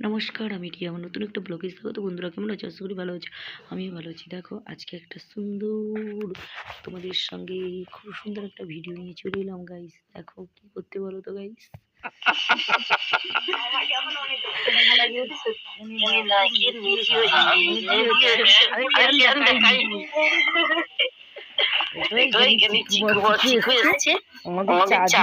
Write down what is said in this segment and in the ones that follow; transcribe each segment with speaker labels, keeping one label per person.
Speaker 1: নমস্কার আমি রিয়া আমার নতুন একটা ব্লগে স্বাগত। বন্ধুরা কেমন আছো? আশা করি ভালো আছো। আমিও ভালো আছি। দেখো আজকে একটা সুন্দর তোমাদের সঙ্গে খুব সুন্দর একটা ভিডিও নিয়ে চলে এলাম গাইস দেখো কি করতে বলো তো গাইস আমাদের চা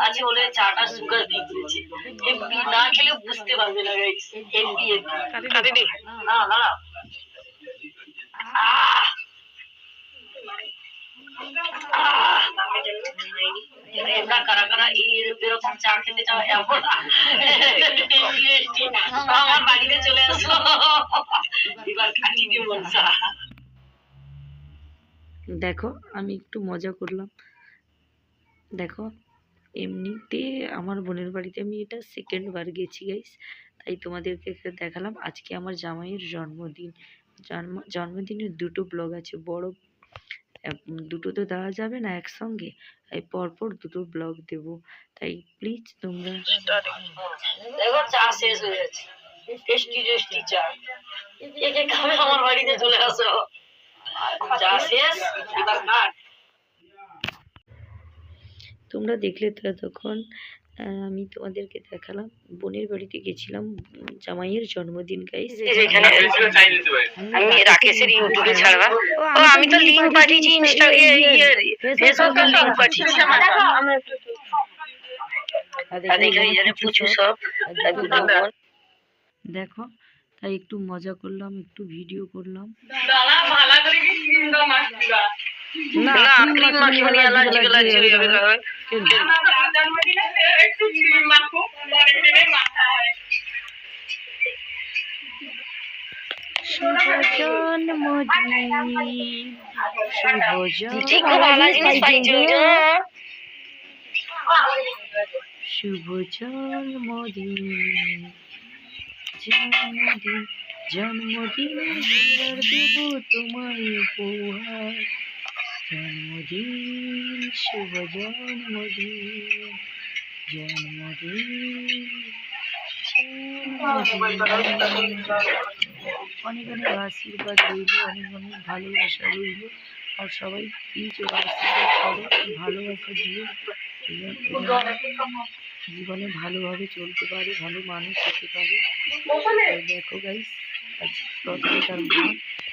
Speaker 2: আছে বলে চাটা সুগার দিয়েছে। হেব্বি না খেলে বুঝতে পারবে না গাইস হেব্বি হেব্বি না না না। আহ! আহ! তোমরা কারা কারা এরকম চা খেতে চাও এমন আমার বাড়িতে চলে আসো। এবার খাটি দিয়ে বলছা
Speaker 1: দেখো আমি একটু মজা করলাম। দেখো এমনিতে আমার বোনের বাড়িতে আমি এটা সেকেন্ড বার গেছি গাইস তাই তোমাদেরকে দেখালাম। আজকে আমার জামাইয়ের জন্মদিন। জন্ম জন্মদিনের দুটো ব্লগ আছে, বড় দুটো তো দেওয়া যাবে না একসঙ্গে, তাই পরপর দুটো ব্লগ দেব। তাই প্লিজ তোমরা
Speaker 2: চা শেষ হয়ে যাচ্ছে বাড়িতে
Speaker 1: তোমরা দেখলে তো তখন আমি তোমাদেরকে দেখালাম। বোনের বাড়িতে গেছিলাম জামাইয়ের জন্মদিন গাইস
Speaker 2: এখানে আমি রাকেশের ইউটিউবে ছাড়বা। ও আমি তো লিংক পাঠিয়েছি ইনস্টা ফেসবুকে লিংক পাঠিয়েছি।
Speaker 1: দেখো তাই একটু মজা করলাম একটু ভিডিও করলাম।
Speaker 2: না মানে হয়ে
Speaker 1: শুভ জন্মদিন শুভ জন্মদিন জন্মদিন জন্মদিন দেব তোমায় উপহার। জন্মদিন, শুভ জন্মদিন জন্মদিন। অনেক অনেক আশীর্বাদ রইল, অনেক অনেক ভালোবাসা রইল। আর সবাই ওর আশীর্বাদ করো, ভালোবাসা ও জীবনে ভালোভাবে চলতে পারে, ভালো মানুষ হতে পারে। দেখো গাইস তার মা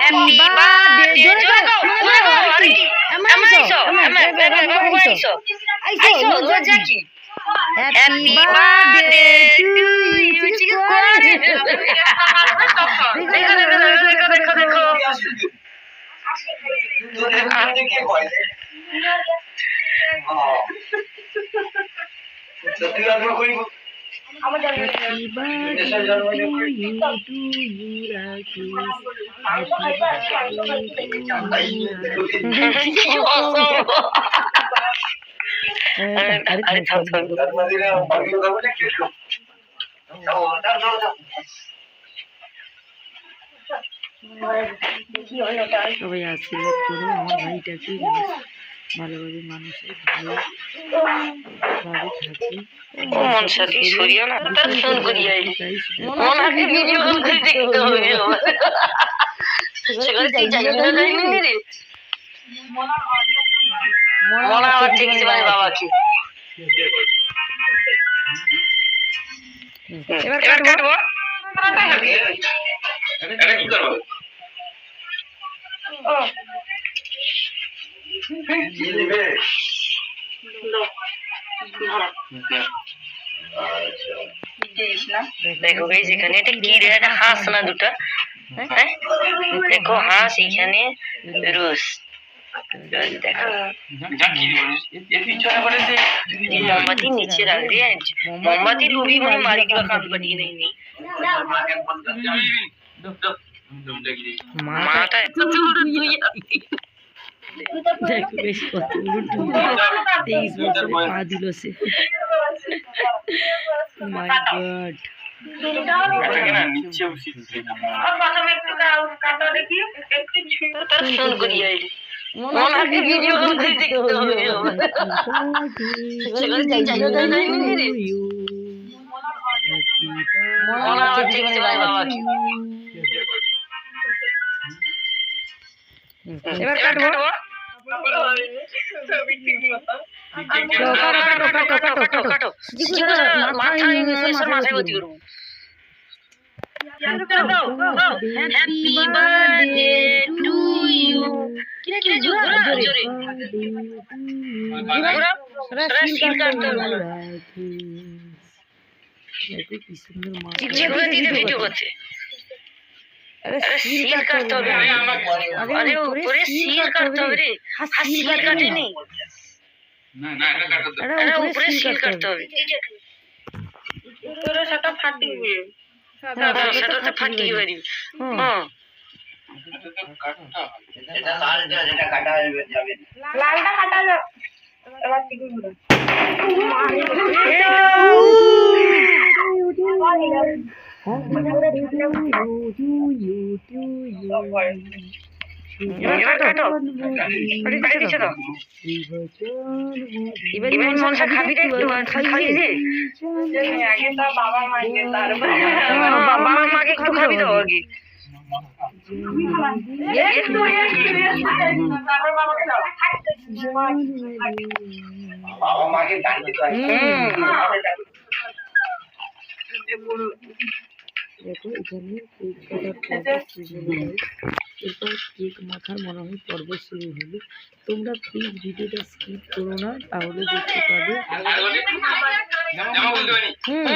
Speaker 2: হ্যাপি বার্থডে জোরে আইসো আইসো হ্যাপি টু ইউ দেখো দেখো দেখো দেখো দেখো
Speaker 1: Happy birthday to you, to you, Rakesh. Happy birthday to you,
Speaker 2: আরে আরে থাম থাম
Speaker 1: সবাই আশীর্বাদ করো আমার ভাইটাকে যেন ভালোভাবে মানুষের ভালো
Speaker 2: এবার কাটবো?
Speaker 3: এটা কি করব
Speaker 2: দেখো গাইস এখানে এটা কি রে এটা হাঁস না দুটো হ্যাঁ দেখো হাঁস এখানে রুস দেখো
Speaker 3: যা কি বলিস এর পিছনে বলে যে
Speaker 2: মোমবাতি নিচে রাখ দিয়ে মোমবাতি লুবি
Speaker 1: দেখো বেশ কত। তেইশ বছর পা দিল সে। মাই গড
Speaker 2: মনে ভিডিও
Speaker 1: এবার কাটবো?
Speaker 2: হ্যাপি বার্থডে টু ইউ কি কি জোরে জোরে ঘোরা ওরা কাটতে
Speaker 1: কি সুন্দর মা
Speaker 2: ভিডিও করছে
Speaker 1: সিল
Speaker 2: কাটতে হবে। আরে উপরে সিল কাটতে হবে। রে সিল কাটেনি?
Speaker 3: না না এটা কাটো তো
Speaker 1: আরে
Speaker 2: আরে
Speaker 1: উপরে
Speaker 2: উপরে সিল কাটতে হবে। হ্যাঁ, সেটা তো ফাটিয়ে পারি হ্যাঁ।
Speaker 3: লালটা যেটা কাটা যাবে।
Speaker 2: এবার বাবা মাকে একটু খাবি দাও আগে
Speaker 3: বাবা মাকে তো
Speaker 1: দেখো এখানে কেক কাটার পর্ব শুরু হলো এরপর কেক মাখার মনে হয় পর্ব শুরু হলো তোমরা প্লিজ ভিডিওটা স্কিপ করো না তাহলে দেখতে পাবে।
Speaker 2: হুম।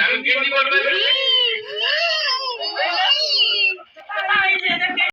Speaker 3: আমি গেঞ্জি বলব